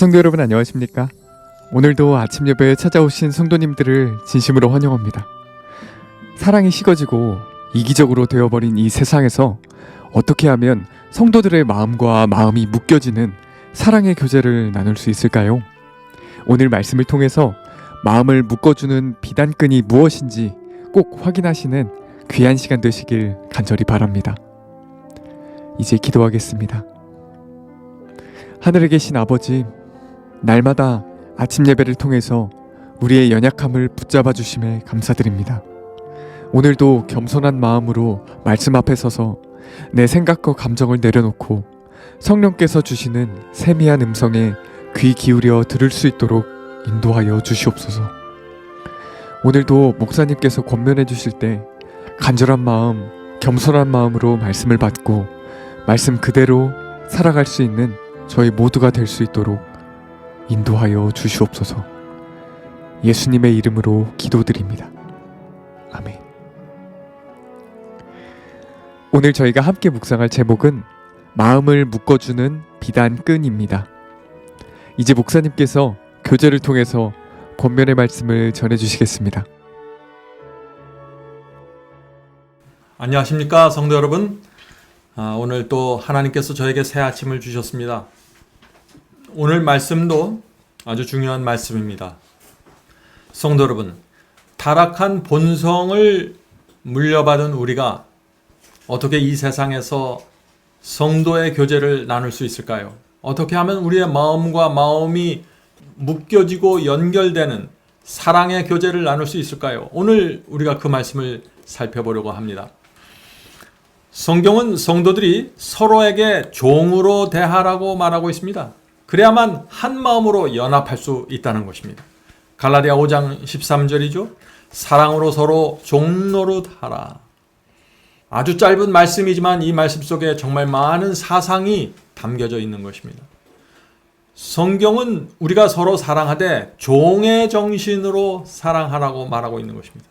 성도 여러분 안녕하십니까? 오늘도 아침 예배에 찾아오신 성도님들을 진심으로 환영합니다. 사랑이 식어지고 이기적으로 되어버린 이 세상에서 어떻게 하면 성도들의 마음과 마음이 묶여지는 사랑의 교제를 나눌 수 있을까요? 오늘 말씀을 통해서 마음을 묶어주는 비단끈이 무엇인지 꼭 확인하시는 귀한 시간 되시길 간절히 바랍니다. 이제 기도하겠습니다. 하늘에 계신 아버지, 날마다 아침 예배를 통해서 우리의 연약함을 붙잡아 주심에 감사드립니다. 오늘도 겸손한 마음으로 말씀 앞에 서서 내 생각과 감정을 내려놓고 성령께서 주시는 세미한 음성에 귀 기울여 들을 수 있도록 인도하여 주시옵소서. 오늘도 목사님께서 권면해 주실 때 간절한 마음, 겸손한 마음으로 말씀을 받고 말씀 그대로 살아갈 수 있는 저희 모두가 될 수 있도록 인도하여 주시옵소서. 예수님의 이름으로 기도드립니다. 아멘. 오늘 저희가 함께 묵상할 제목은 마음을 묶어주는 비단끈입니다. 이제 목사님께서 교제를 통해서 권면의 말씀을 전해주시겠습니다. 안녕하십니까 성도 여러분 아, 오늘 또 하나님께서 저에게 새 아침을 주셨습니다 오늘 말씀도 아주 중요한 말씀입니다 성도 여러분 타락한 본성을 물려받은 우리가 어떻게 이 세상에서 성도의 교제를 나눌 수 있을까요? 어떻게 하면 우리의 마음과 마음이 묶여지고 연결되는 사랑의 교제를 나눌 수 있을까요? 오늘 우리가 그 말씀을 살펴보려고 합니다. 성경은 성도들이 서로에게 종으로 대하라고 말하고 있습니다. 그래야만 한 마음으로 연합할 수 있다는 것입니다. 갈라디아 5장 13절이죠. 사랑으로 서로 종노릇하라. 아주 짧은 말씀이지만 이 말씀 속에 정말 많은 사상이 담겨져 있는 것입니다. 성경은 우리가 서로 사랑하되 종의 정신으로 사랑하라고 말하고 있는 것입니다.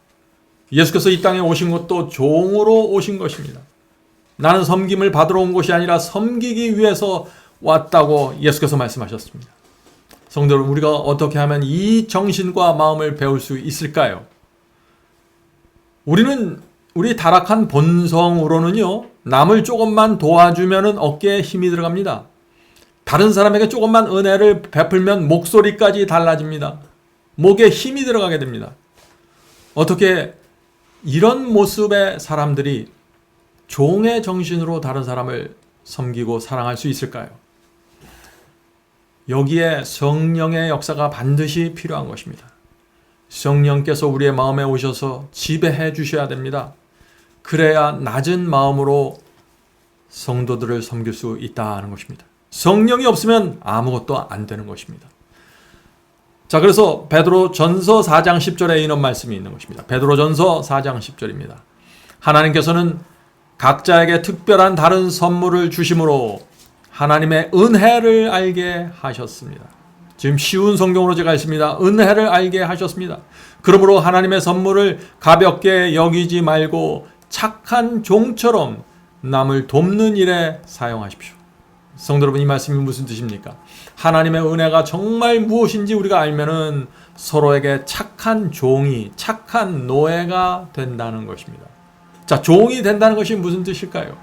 예수께서 이 땅에 오신 것도 종으로 오신 것입니다. 나는 섬김을 받으러 온 것이 아니라 섬기기 위해서 왔다고 예수께서 말씀하셨습니다. 성도 여러분, 우리가 어떻게 하면 이 정신과 마음을 배울 수 있을까요? 우리는 우리 타락한 본성으로는요, 남을 조금만 도와주면 어깨에 힘이 들어갑니다. 다른 사람에게 조금만 은혜를 베풀면 목소리까지 달라집니다. 목에 힘이 들어가게 됩니다. 어떻게 이런 모습의 사람들이 종의 정신으로 다른 사람을 섬기고 사랑할 수 있을까요? 여기에 성령의 역사가 반드시 필요한 것입니다. 성령께서 우리의 마음에 오셔서 지배해 주셔야 됩니다. 그래야 낮은 마음으로 성도들을 섬길 수 있다는 것입니다. 성령이 없으면 아무것도 안 되는 것입니다. 자, 그래서 베드로 전서 4장 10절에 이런 말씀이 있는 것입니다. 베드로 전서 4장 10절입니다. 하나님께서는 각자에게 특별한 다른 선물을 주심으로 하나님의 은혜를 알게 하셨습니다. 지금 쉬운 성경으로 제가 있습니다. 은혜를 알게 하셨습니다. 그러므로 하나님의 선물을 가볍게 여기지 말고 착한 종처럼 남을 돕는 일에 사용하십시오. 성도 여러분 이 말씀이 무슨 뜻입니까? 하나님의 은혜가 정말 무엇인지 우리가 알면은 서로에게 착한 종이 착한 노예가 된다는 것입니다. 자, 종이 된다는 것이 무슨 뜻일까요?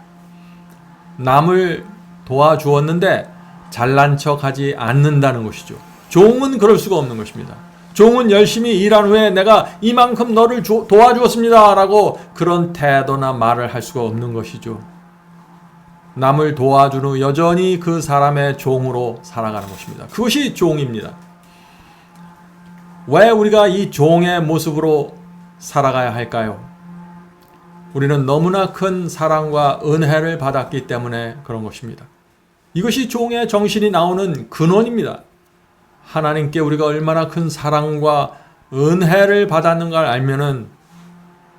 남을 도와주었는데 잘난 척하지 않는다는 것이죠. 종은 그럴 수가 없는 것입니다. 종은 열심히 일한 후에 내가 이만큼 너를 도와주었습니다 라고 그런 태도나 말을 할 수가 없는 것이죠. 남을 도와준 후 여전히 그 사람의 종으로 살아가는 것입니다. 그것이 종입니다. 왜 우리가 이 종의 모습으로 살아가야 할까요? 우리는 너무나 큰 사랑과 은혜를 받았기 때문에 그런 것입니다. 이것이 종의 정신이 나오는 근원입니다. 하나님께 우리가 얼마나 큰 사랑과 은혜를 받았는가를 알면은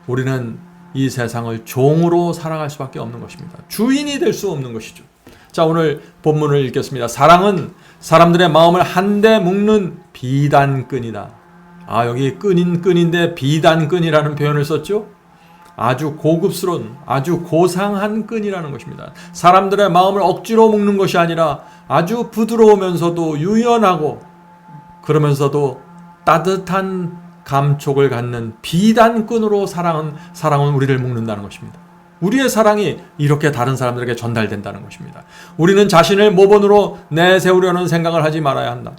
우리는 이 세상을 종으로 살아갈 수밖에 없는 것입니다. 주인이 될 수 없는 것이죠. 자, 오늘 본문을 읽겠습니다. 사랑은 사람들의 마음을 한데 묶는 비단끈이다. 아, 여기 끈인 끈인데 비단끈이라는 표현을 썼죠? 아주 고급스러운, 아주 고상한 끈이라는 것입니다. 사람들의 마음을 억지로 묶는 것이 아니라 아주 부드러우면서도 유연하고 그러면서도 따뜻한 감촉을 갖는 비단끈으로 사랑은 사랑은 우리를 묶는다는 것입니다. 우리의 사랑이 이렇게 다른 사람들에게 전달된다는 것입니다. 우리는 자신을 모본으로 내세우려는 생각을 하지 말아야 한다.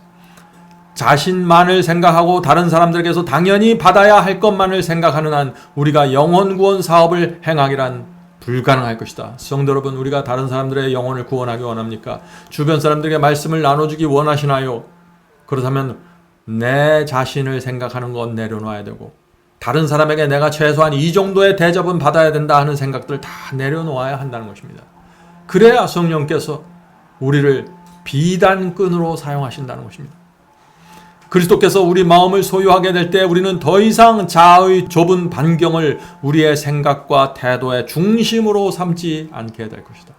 자신만을 생각하고 다른 사람들에게서 당연히 받아야 할 것만을 생각하는 한 우리가 영혼 구원 사업을 행하기란 불가능할 것이다. 성도 여러분, 우리가 다른 사람들의 영혼을 구원하기 원합니까? 주변 사람들에게 말씀을 나눠주기 원하시나요? 그렇다면 내 자신을 생각하는 건 내려놔야 되고 다른 사람에게 내가 최소한 이 정도의 대접은 받아야 된다 하는 생각들 다 내려놓아야 한다는 것입니다. 그래야 성령께서 우리를 비단끈으로 사용하신다는 것입니다. 그리스도께서 우리 마음을 소유하게 될 때 우리는 더 이상 자아의 좁은 반경을 우리의 생각과 태도의 중심으로 삼지 않게 될 것이다.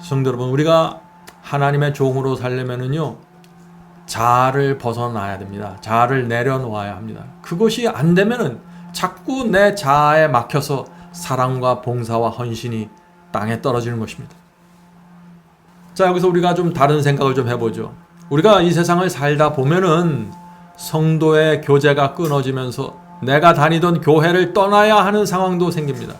성도 여러분, 우리가 하나님의 종으로 살려면은요, 자아를 벗어나야 됩니다. 자아를 내려놓아야 합니다. 그것이 안 되면은 자꾸 내 자아에 막혀서 사랑과 봉사와 헌신이 땅에 떨어지는 것입니다. 자, 여기서 우리가 좀 다른 생각을 좀 해보죠. 우리가 이 세상을 살다 보면은 성도의 교제가 끊어지면서 내가 다니던 교회를 떠나야 하는 상황도 생깁니다.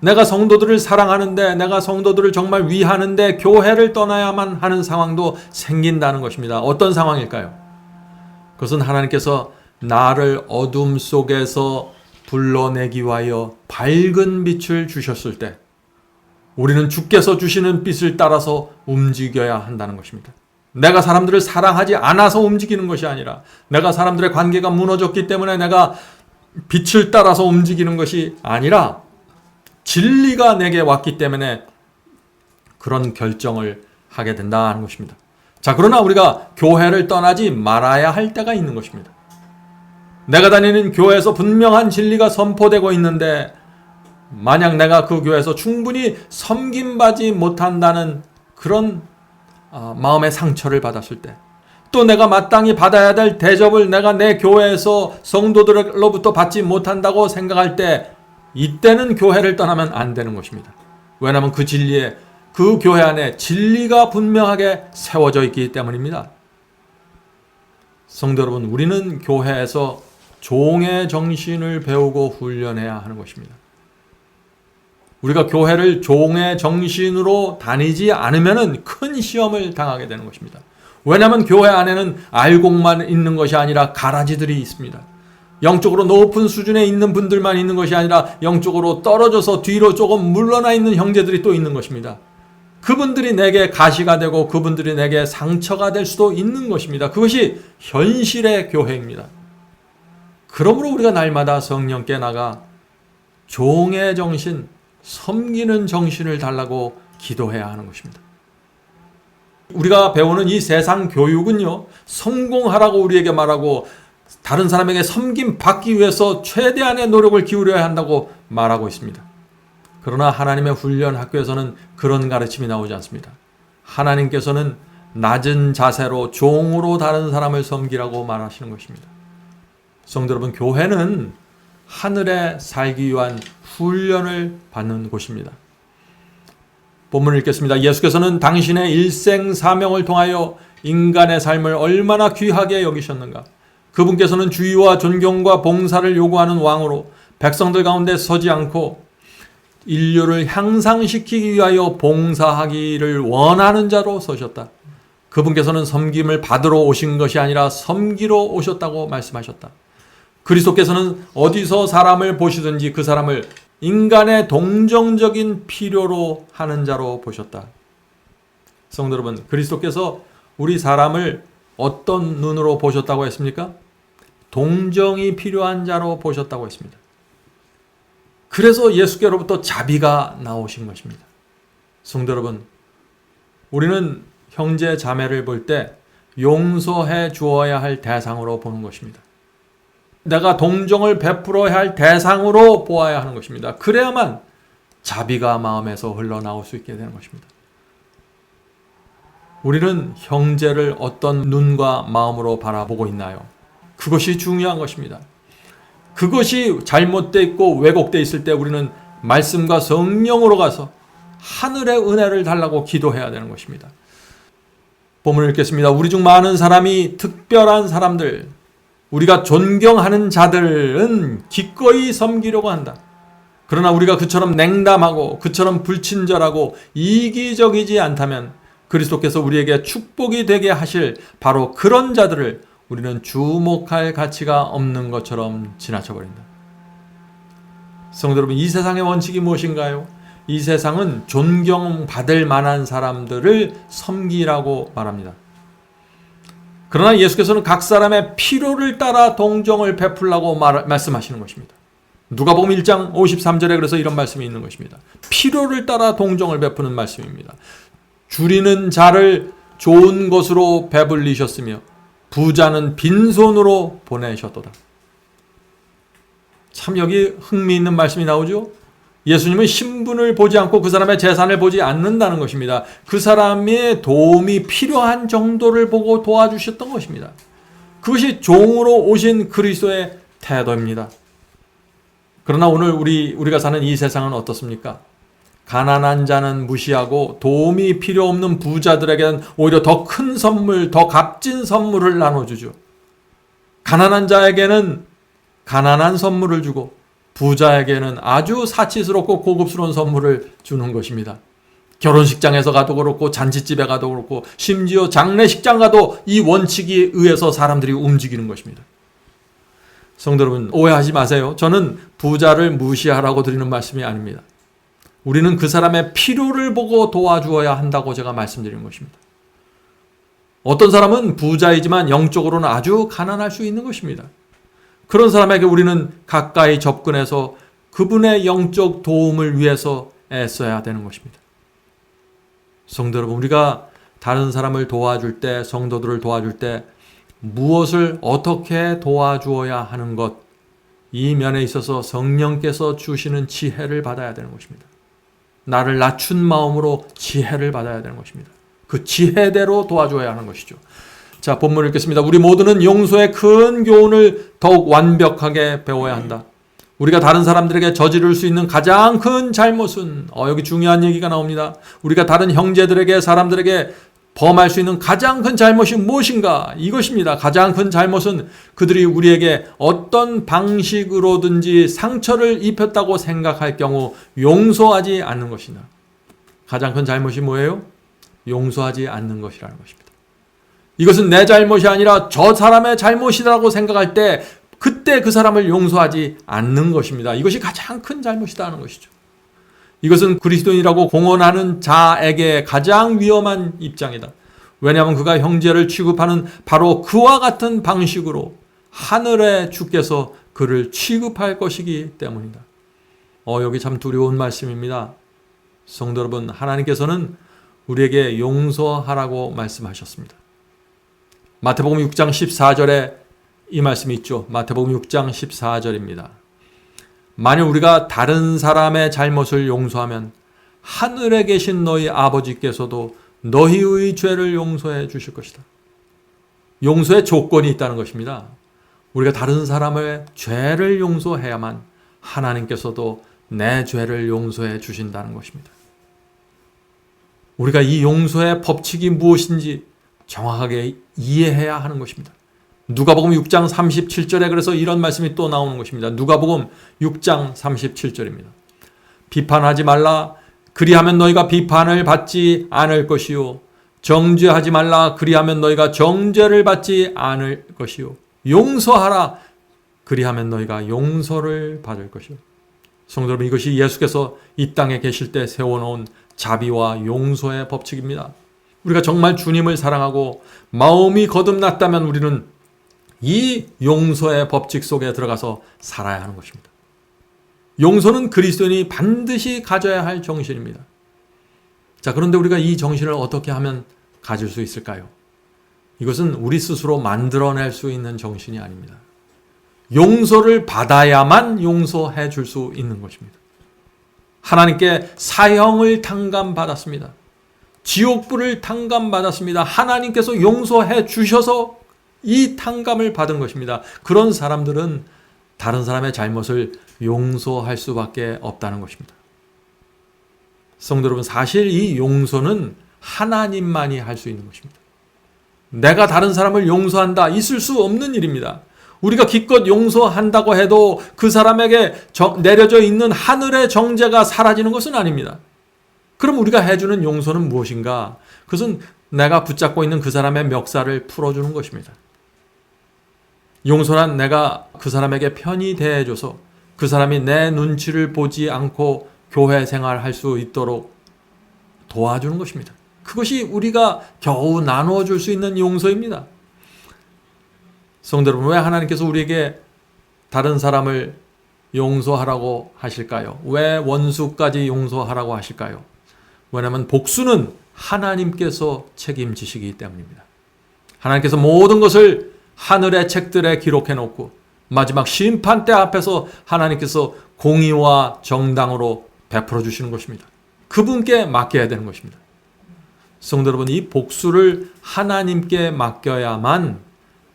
내가 성도들을 사랑하는데 내가 성도들을 정말 위하는데 교회를 떠나야만 하는 상황도 생긴다는 것입니다. 어떤 상황일까요? 그것은 하나님께서 나를 어둠 속에서 불러내기 위하여 밝은 빛을 주셨을 때 우리는 주께서 주시는 빛을 따라서 움직여야 한다는 것입니다. 내가 사람들을 사랑하지 않아서 움직이는 것이 아니라 내가 사람들의 관계가 무너졌기 때문에 내가 빛을 따라서 움직이는 것이 아니라 진리가 내게 왔기 때문에 그런 결정을 하게 된다는 것입니다. 자, 그러나 우리가 교회를 떠나지 말아야 할 때가 있는 것입니다. 내가 다니는 교회에서 분명한 진리가 선포되고 있는데 만약 내가 그 교회에서 충분히 섬김받지 못한다는 그런 아, 마음의 상처를 받았을 때, 또 내가 마땅히 받아야 될 대접을 내가 내 교회에서 성도들로부터 받지 못한다고 생각할 때, 이때는 교회를 떠나면 안 되는 것입니다. 왜냐하면 그 진리에, 그 교회 안에 진리가 분명하게 세워져 있기 때문입니다. 성도 여러분, 우리는 교회에서 종의 정신을 배우고 훈련해야 하는 것입니다. 우리가 교회를 종의 정신으로 다니지 않으면 큰 시험을 당하게 되는 것입니다. 왜냐하면 교회 안에는 알곡만 있는 것이 아니라 가라지들이 있습니다. 영적으로 높은 수준에 있는 분들만 있는 것이 아니라 영적으로 떨어져서 뒤로 조금 물러나 있는 형제들이 또 있는 것입니다. 그분들이 내게 가시가 되고 그분들이 내게 상처가 될 수도 있는 것입니다. 그것이 현실의 교회입니다. 그러므로 우리가 날마다 성령께 나가 종의 정신, 섬기는 정신을 달라고 기도해야 하는 것입니다. 우리가 배우는 이 세상 교육은요, 성공하라고 우리에게 말하고 다른 사람에게 섬김 받기 위해서 최대한의 노력을 기울여야 한다고 말하고 있습니다. 그러나 하나님의 훈련 학교에서는 그런 가르침이 나오지 않습니다. 하나님께서는 낮은 자세로 종으로 다른 사람을 섬기라고 말하시는 것입니다. 성도 여러분, 교회는 하늘에 살기 위한 훈련을 받는 곳입니다. 본문을 읽겠습니다. 예수께서는 당신의 일생 사명을 통하여 인간의 삶을 얼마나 귀하게 여기셨는가. 그분께서는 주의와 존경과 봉사를 요구하는 왕으로 백성들 가운데 서지 않고 인류를 향상시키기 위하여 봉사하기를 원하는 자로 서셨다. 그분께서는 섬김을 받으러 오신 것이 아니라 섬기러 오셨다고 말씀하셨다. 그리스도께서는 어디서 사람을 보시든지 그 사람을 인간의 동정적인 필요로 하는 자로 보셨다. 성도 여러분, 그리스도께서 우리 사람을 어떤 눈으로 보셨다고 했습니까? 동정이 필요한 자로 보셨다고 했습니다. 그래서 예수께로부터 자비가 나오신 것입니다. 성도 여러분, 우리는 형제 자매를 볼 때 용서해 주어야 할 대상으로 보는 것입니다. 내가 동정을 베풀어야 할 대상으로 보아야 하는 것입니다. 그래야만 자비가 마음에서 흘러나올 수 있게 되는 것입니다. 우리는 형제를 어떤 눈과 마음으로 바라보고 있나요? 그것이 중요한 것입니다. 그것이 잘못되어 있고 왜곡되어 있을 때 우리는 말씀과 성령으로 가서 하늘의 은혜를 달라고 기도해야 되는 것입니다. 본문을 읽겠습니다. 우리 중 많은 사람이 특별한 사람들, 우리가 존경하는 자들은 기꺼이 섬기려고 한다. 그러나 우리가 그처럼 냉담하고 그처럼 불친절하고 이기적이지 않다면 그리스도께서 우리에게 축복이 되게 하실 바로 그런 자들을 우리는 주목할 가치가 없는 것처럼 지나쳐 버린다. 성도 여러분, 이 세상의 원칙이 무엇인가요? 이 세상은 존경받을 만한 사람들을 섬기라고 말합니다. 그러나 예수께서는 각 사람의 필요를 따라 동정을 베풀라고 말, 말씀하시는 것입니다. 누가복음 1장 53절에 그래서 이런 말씀이 있는 것입니다. 필요를 따라 동정을 베푸는 말씀입니다. 줄이는 자를 좋은 것으로 배불리셨으며 부자는 빈손으로 보내셨도다. 참 여기 흥미있는 말씀이 나오죠. 예수님은 신분을 보지 않고 그 사람의 재산을 보지 않는다는 것입니다. 그 사람의 도움이 필요한 정도를 보고 도와주셨던 것입니다. 그것이 종으로 오신 그리스도의 태도입니다. 그러나 오늘 우리 우리가 사는 이 세상은 어떻습니까? 가난한 자는 무시하고 도움이 필요 없는 부자들에게는 오히려 더 큰 선물, 더 값진 선물을 나눠주죠. 가난한 자에게는 가난한 선물을 주고 부자에게는 아주 사치스럽고 고급스러운 선물을 주는 것입니다. 결혼식장에서 가도 그렇고 잔치집에 가도 그렇고 심지어 장례식장 가도 이 원칙에 의해서 사람들이 움직이는 것입니다. 성도 여러분 오해하지 마세요. 저는 부자를 무시하라고 드리는 말씀이 아닙니다. 우리는 그 사람의 필요를 보고 도와주어야 한다고 제가 말씀드리는 것입니다. 어떤 사람은 부자이지만 영적으로는 아주 가난할 수 있는 것입니다. 그런 사람에게 우리는 가까이 접근해서 그분의 영적 도움을 위해서 애써야 되는 것입니다. 성도 여러분, 우리가 다른 사람을 도와줄 때, 성도들을 도와줄 때 무엇을 어떻게 도와주어야 하는 것, 이 면에 있어서 성령께서 주시는 지혜를 받아야 되는 것입니다. 나를 낮춘 마음으로 지혜를 받아야 되는 것입니다. 그 지혜대로 도와줘야 하는 것이죠. 자, 본문을 읽겠습니다. 우리 모두는 용서의 큰 교훈을 더욱 완벽하게 배워야 한다. 우리가 다른 사람들에게 저지를 수 있는 가장 큰 잘못은, 어, 여기 중요한 얘기가 나옵니다. 우리가 다른 형제들에게, 사람들에게 범할 수 있는 가장 큰 잘못이 무엇인가? 이것입니다. 가장 큰 잘못은 그들이 우리에게 어떤 방식으로든지 상처를 입혔다고 생각할 경우 용서하지 않는 것이다. 가장 큰 잘못이 뭐예요? 용서하지 않는 것이라는 것입니다. 이것은 내 잘못이 아니라 저 사람의 잘못이라고 생각할 때 그때 그 사람을 용서하지 않는 것입니다. 이것이 가장 큰 잘못이다 하는 것이죠. 이것은 그리스도인이라고 공언하는 자에게 가장 위험한 입장이다. 왜냐하면 그가 형제를 취급하는 바로 그와 같은 방식으로 하늘의 주께서 그를 취급할 것이기 때문이다. 어, 여기 참 두려운 말씀입니다. 성도 여러분, 하나님께서는 우리에게 용서하라고 말씀하셨습니다. 마태복음 6장 14절에 이 말씀이 있죠. 마태복음 6장 14절입니다. 만일 우리가 다른 사람의 잘못을 용서하면 하늘에 계신 너희 아버지께서도 너희의 죄를 용서해 주실 것이다. 용서의 조건이 있다는 것입니다. 우리가 다른 사람의 죄를 용서해야만 하나님께서도 내 죄를 용서해 주신다는 것입니다. 우리가 이 용서의 법칙이 무엇인지 정확하게 이해해야 하는 것입니다. 누가복음 6장 37절에 그래서 이런 말씀이 또 나오는 것입니다. 누가복음 6장 37절입니다. 비판하지 말라 그리하면 너희가 비판을 받지 않을 것이요 정죄하지 말라 그리하면 너희가 정죄를 받지 않을 것이요 용서하라 그리하면 너희가 용서를 받을 것이요 성도 여러분 이것이 예수께서 이 땅에 계실 때 세워놓은 자비와 용서의 법칙입니다. 우리가 정말 주님을 사랑하고 마음이 거듭났다면 우리는 이 용서의 법칙 속에 들어가서 살아야 하는 것입니다. 용서는 그리스도인이 반드시 가져야 할 정신입니다. 자, 그런데 우리가 이 정신을 어떻게 하면 가질 수 있을까요? 이것은 우리 스스로 만들어낼 수 있는 정신이 아닙니다. 용서를 받아야만 용서해 줄 수 있는 것입니다. 하나님께 사형을 탕감받았습니다. 지옥불을 탕감받았습니다. 하나님께서 용서해 주셔서 이 탕감을 받은 것입니다. 그런 사람들은 다른 사람의 잘못을 용서할 수밖에 없다는 것입니다. 성도 여러분, 사실 이 용서는 하나님만이 할 수 있는 것입니다. 내가 다른 사람을 용서한다. 있을 수 없는 일입니다. 우리가 기껏 용서한다고 해도 그 사람에게 정- 내려져 있는 하늘의 정죄가 사라지는 것은 아닙니다. 그럼 우리가 해주는 용서는 무엇인가? 그것은 내가 붙잡고 있는 그 사람의 멱살을 풀어주는 것입니다. 용서란 내가 그 사람에게 편히 대해줘서 그 사람이 내 눈치를 보지 않고 교회 생활할 수 있도록 도와주는 것입니다. 그것이 우리가 겨우 나누어 줄 수 있는 용서입니다. 성도 여러분, 왜 하나님께서 우리에게 다른 사람을 용서하라고 하실까요? 왜 원수까지 용서하라고 하실까요? 왜냐하면 복수는 하나님께서 책임지시기 때문입니다. 하나님께서 모든 것을 하늘의 책들에 기록해 놓고 마지막 심판대 앞에서 하나님께서 공의와 정당으로 베풀어 주시는 것입니다. 그분께 맡겨야 되는 것입니다. 성도 여러분, 이 복수를 하나님께 맡겨야만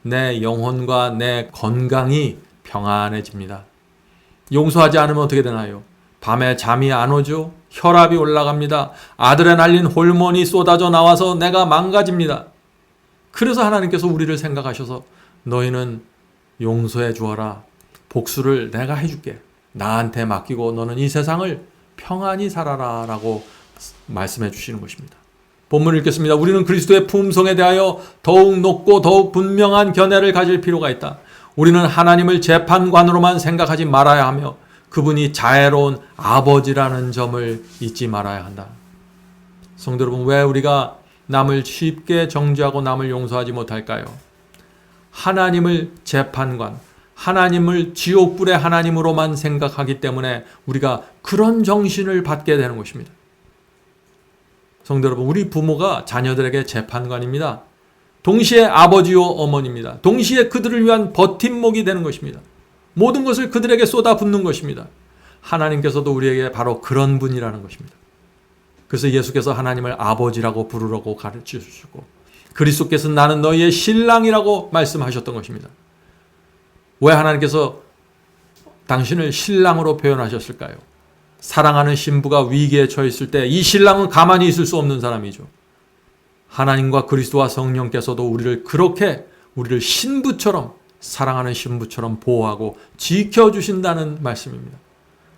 내 영혼과 내 건강이 평안해집니다. 용서하지 않으면 어떻게 되나요? 밤에 잠이 안 오죠? 혈압이 올라갑니다. 아들에 날린 호르몬이 쏟아져 나와서 내가 망가집니다. 그래서 하나님께서 우리를 생각하셔서 너희는 용서해 주어라. 복수를 내가 해줄게. 나한테 맡기고 너는 이 세상을 평안히 살아라. 라고 말씀해 주시는 것입니다. 본문을 읽겠습니다. 우리는 그리스도의 품성에 대하여 더욱 높고 더욱 분명한 견해를 가질 필요가 있다. 우리는 하나님을 재판관으로만 생각하지 말아야 하며 그분이 자애로운 아버지라는 점을 잊지 말아야 한다. 성도 여러분, 왜 우리가 남을 쉽게 정죄하고 남을 용서하지 못할까요? 하나님을 재판관, 하나님을 지옥불의 하나님으로만 생각하기 때문에 우리가 그런 정신을 받게 되는 것입니다. 성도 여러분, 우리 부모가 자녀들에게 재판관입니다. 동시에 아버지요 어머니입니다. 동시에 그들을 위한 버팀목이 되는 것입니다. 모든 것을 그들에게 쏟아붓는 것입니다. 하나님께서도 우리에게 바로 그런 분이라는 것입니다. 그래서 예수께서 하나님을 아버지라고 부르라고 가르쳐 주시고 그리스도께서 나는 너희의 신랑이라고 말씀하셨던 것입니다. 왜 하나님께서 당신을 신랑으로 표현하셨을까요? 사랑하는 신부가 위기에 처했을 때 이 신랑은 가만히 있을 수 없는 사람이죠. 하나님과 그리스도와 성령께서도 우리를 그렇게 우리를 신부처럼 사랑하는 신부처럼 보호하고 지켜주신다는 말씀입니다.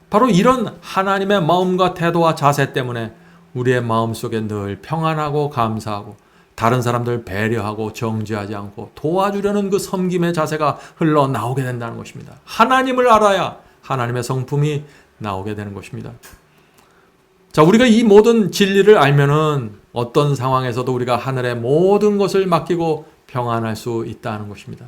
바로 이런 하나님의 마음과 태도와 자세 때문에 우리의 마음 속에 늘 평안하고 감사하고 다른 사람들 배려하고 정죄하지 않고 도와주려는 그 섬김의 자세가 흘러나오게 된다는 것입니다. 하나님을 알아야 하나님의 성품이 나오게 되는 것입니다. 자, 우리가 이 모든 진리를 알면은 어떤 상황에서도 우리가 하늘의 모든 것을 맡기고 평안할 수 있다는 것입니다.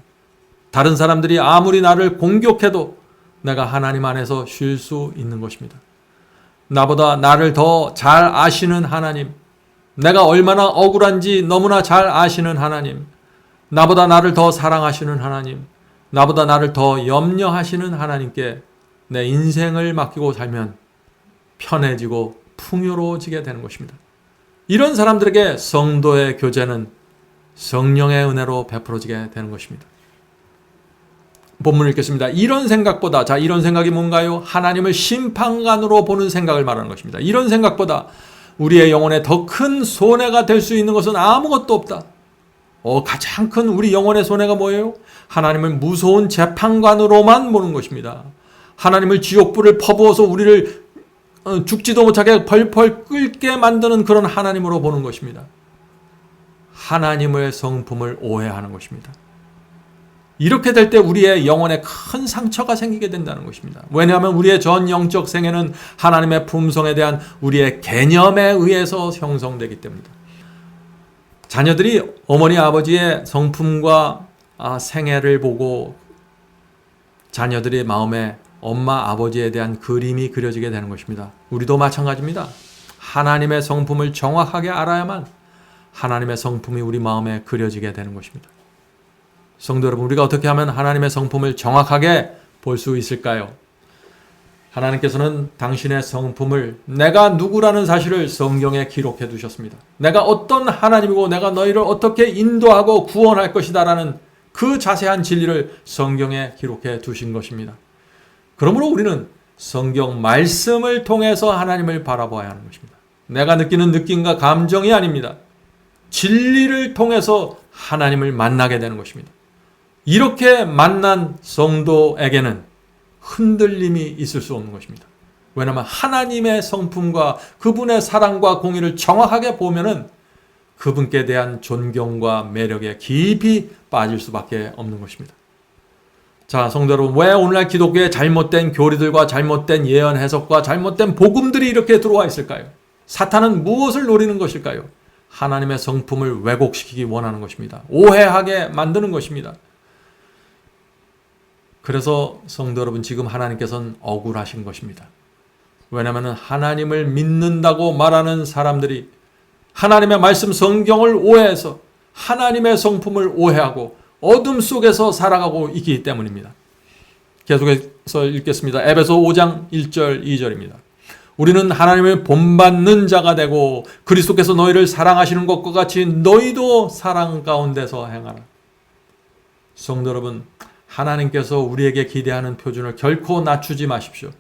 다른 사람들이 아무리 나를 공격해도 내가 하나님 안에서 쉴 수 있는 것입니다. 나보다 나를 더 잘 아시는 하나님, 내가 얼마나 억울한지 너무나 잘 아시는 하나님, 나보다 나를 더 사랑하시는 하나님, 나보다 나를 더 염려하시는 하나님께 내 인생을 맡기고 살면 편해지고 풍요로워지게 되는 것입니다. 이런 사람들에게 성도의 교제는 성령의 은혜로 베풀어지게 되는 것입니다. 본문을 읽겠습니다. 이런 생각보다, 자, 이런 생각이 뭔가요? 하나님을 심판관으로 보는 생각을 말하는 것입니다. 이런 생각보다 우리의 영혼에 더 큰 손해가 될 수 있는 것은 아무것도 없다. 어, 가장 큰 우리 영혼의 손해가 뭐예요? 하나님을 무서운 재판관으로만 보는 것입니다. 하나님을 지옥불을 퍼부어서 우리를 어, 죽지도 못하게 펄펄 끓게 만드는 그런 하나님으로 보는 것입니다. 하나님의 성품을 오해하는 것입니다. 이렇게 될 때 우리의 영혼에 큰 상처가 생기게 된다는 것입니다. 왜냐하면 우리의 전 영적 생애는 하나님의 품성에 대한 우리의 개념에 의해서 형성되기 때문입니다. 자녀들이 어머니 아버지의 성품과 아, 생애를 보고 자녀들의 마음에 엄마 아버지에 대한 그림이 그려지게 되는 것입니다. 우리도 마찬가지입니다. 하나님의 성품을 정확하게 알아야만 하나님의 성품이 우리 마음에 그려지게 되는 것입니다. 성도 여러분, 우리가 어떻게 하면 하나님의 성품을 정확하게 볼 수 있을까요? 하나님께서는 당신의 성품을 내가 누구라는 사실을 성경에 기록해 두셨습니다. 내가 어떤 하나님이고 내가 너희를 어떻게 인도하고 구원할 것이다라는 그 자세한 진리를 성경에 기록해 두신 것입니다. 그러므로 우리는 성경 말씀을 통해서 하나님을 바라봐야 하는 것입니다. 내가 느끼는 느낌과 감정이 아닙니다. 진리를 통해서 하나님을 만나게 되는 것입니다. 이렇게 만난 성도에게는 흔들림이 있을 수 없는 것입니다. 왜냐하면 하나님의 성품과 그분의 사랑과 공의를 정확하게 보면은 그분께 대한 존경과 매력에 깊이 빠질 수밖에 없는 것입니다. 자, 성도 여러분, 왜 오늘날 기독교에 잘못된 교리들과 잘못된 예언 해석과 잘못된 복음들이 이렇게 들어와 있을까요? 사탄은 무엇을 노리는 것일까요? 하나님의 성품을 왜곡시키기 원하는 것입니다. 오해하게 만드는 것입니다. 그래서 성도 여러분, 지금 하나님께서는 억울하신 것입니다. 왜냐하면 하나님을 믿는다고 말하는 사람들이 하나님의 말씀 성경을 오해해서 하나님의 성품을 오해하고 어둠 속에서 살아가고 있기 때문입니다. 계속해서 읽겠습니다. 에베소 5장 1절 2절입니다. 우리는 하나님을 본받는 자가 되고 그리스도께서 너희를 사랑하시는 것과 같이 너희도 사랑 가운데서 행하라. 성도 여러분, 하나님께서 우리에게 기대하는 표준을 결코 낮추지 마십시오.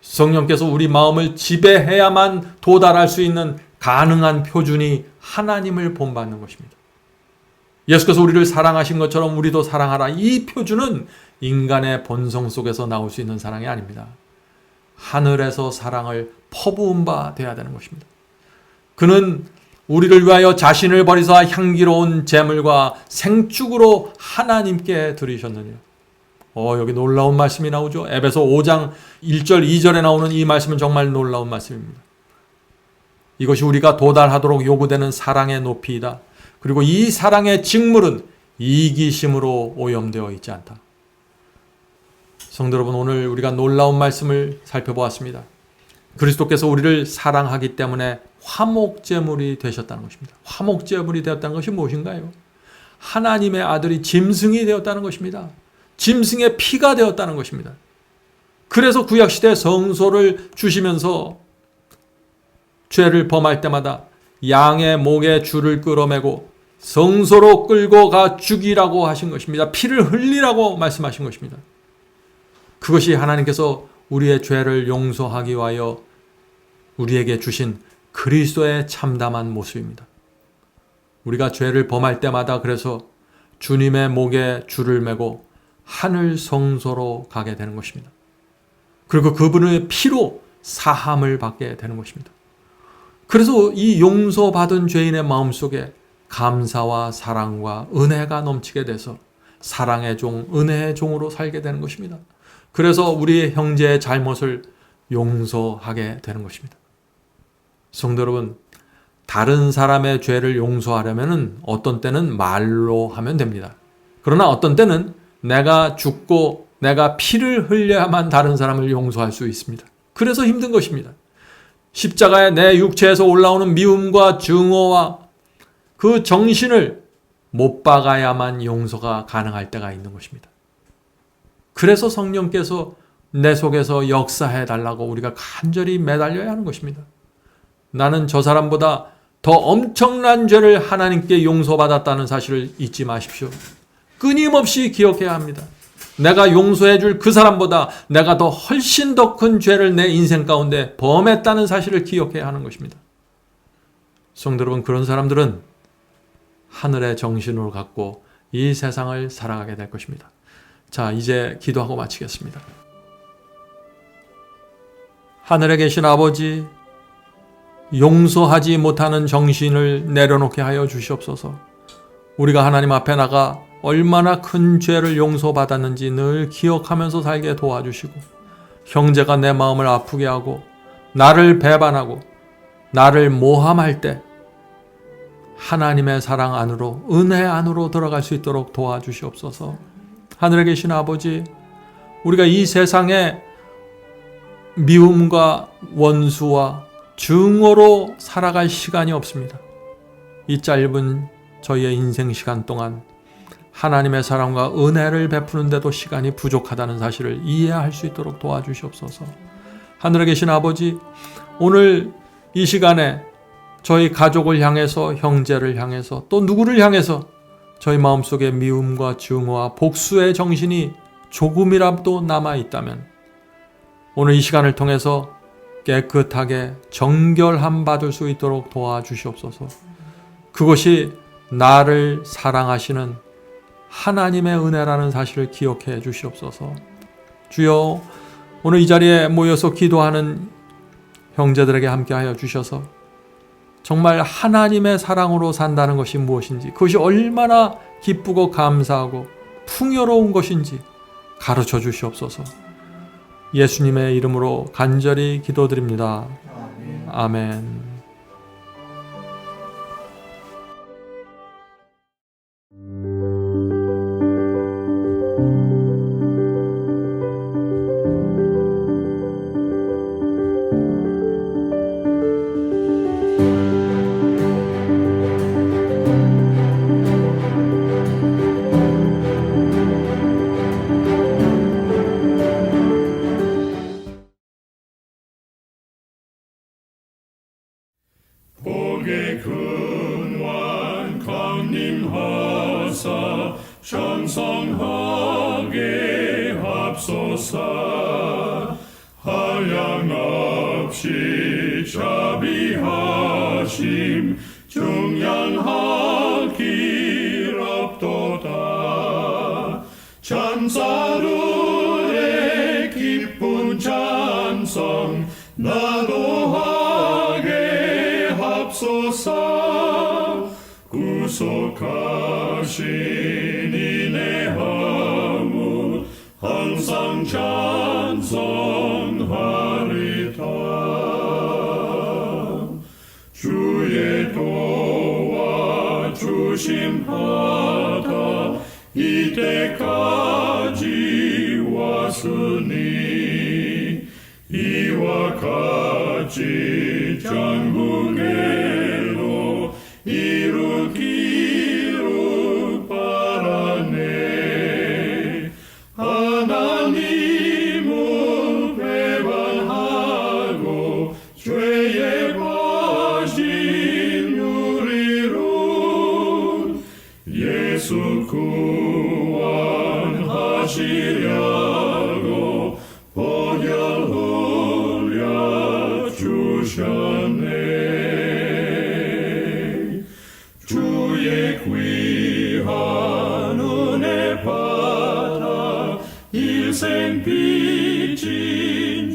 성령께서 우리 마음을 지배해야만 도달할 수 있는 가능한 표준이 하나님을 본받는 것입니다. 예수께서 우리를 사랑하신 것처럼 우리도 사랑하라. 이 표준은 인간의 본성 속에서 나올 수 있는 사랑이 아닙니다. 하늘에서 사랑을 퍼부은 바 되어야 되는 것입니다. 그는 우리를 위하여 자신을 버리사 향기로운 제물과 생축으로 하나님께 드리셨느니라. 어, 여기 놀라운 말씀이 나오죠. 에베소 5장 1절 2절에 나오는 이 말씀은 정말 놀라운 말씀입니다. 이것이 우리가 도달하도록 요구되는 사랑의 높이이다. 그리고 이 사랑의 직물은 이기심으로 오염되어 있지 않다. 성도 여러분, 오늘 우리가 놀라운 말씀을 살펴보았습니다. 그리스도께서 우리를 사랑하기 때문에 화목제물이 되셨다는 것입니다. 화목제물이 되었다는 것이 무엇인가요? 하나님의 아들이 짐승이 되었다는 것입니다. 짐승의 피가 되었다는 것입니다. 그래서 구약시대 성소를 주시면서 죄를 범할 때마다 양의 목에 줄을 끌어매고 성소로 끌고 가 죽이라고 하신 것입니다. 피를 흘리라고 말씀하신 것입니다. 그것이 하나님께서 우리의 죄를 용서하기 위하여 우리에게 주신 그리스도의 참담한 모습입니다. 우리가 죄를 범할 때마다 그래서 주님의 목에 줄을 매고 하늘 성소로 가게 되는 것입니다. 그리고 그분의 피로 사함을 받게 되는 것입니다. 그래서 이 용서받은 죄인의 마음속에 감사와 사랑과 은혜가 넘치게 돼서 사랑의 종, 은혜의 종으로 살게 되는 것입니다. 그래서 우리 형제의 잘못을 용서하게 되는 것입니다. 성도 여러분, 다른 사람의 죄를 용서하려면 어떤 때는 말로 하면 됩니다. 그러나 어떤 때는 내가 죽고 내가 피를 흘려야만 다른 사람을 용서할 수 있습니다. 그래서 힘든 것입니다. 십자가에 내 육체에서 올라오는 미움과 증오와 그 정신을 못 박아야만 용서가 가능할 때가 있는 것입니다. 그래서 성령께서 내 속에서 역사해 달라고 우리가 간절히 매달려야 하는 것입니다. 나는 저 사람보다 더 엄청난 죄를 하나님께 용서받았다는 사실을 잊지 마십시오. 끊임없이 기억해야 합니다. 내가 용서해 줄 그 사람보다 내가 더 훨씬 더 큰 죄를 내 인생 가운데 범했다는 사실을 기억해야 하는 것입니다. 성도 여러분, 그런 사람들은 하늘의 정신으로 갖고 이 세상을 살아가게 될 것입니다. 자, 이제 기도하고 마치겠습니다. 하늘에 계신 아버지, 용서하지 못하는 정신을 내려놓게 하여 주시옵소서. 우리가 하나님 앞에 나가 얼마나 큰 죄를 용서받았는지 늘 기억하면서 살게 도와주시고, 형제가 내 마음을 아프게 하고, 나를 배반하고, 나를 모함할 때, 하나님의 사랑 안으로, 은혜 안으로 들어갈 수 있도록 도와주시옵소서. 하늘에 계신 아버지, 우리가 이 세상에 미움과 원수와 증오로 살아갈 시간이 없습니다. 이 짧은 저희의 인생 시간 동안 하나님의 사랑과 은혜를 베푸는데도 시간이 부족하다는 사실을 이해할 수 있도록 도와주시옵소서. 하늘에 계신 아버지, 오늘 이 시간에 저희 가족을 향해서 형제를 향해서 또 누구를 향해서 저희 마음속에 미움과 증오와 복수의 정신이 조금이라도 남아 있다면 오늘 이 시간을 통해서 깨끗하게 정결함 받을 수 있도록 도와주시옵소서. 그것이 나를 사랑하시는 하나님의 은혜라는 사실을 기억해 주시옵소서. 주여, 오늘 이 자리에 모여서 기도하는 형제들에게 함께하여 주셔서 정말 하나님의 사랑으로 산다는 것이 무엇인지, 그것이 얼마나 기쁘고 감사하고 풍요로운 것인지 가르쳐 주시옵소서. 예수님의 이름으로 간절히 기도드립니다. 아멘. 주의 도와 주심하다 이때까지 왔으니 이와 같이 전국 일생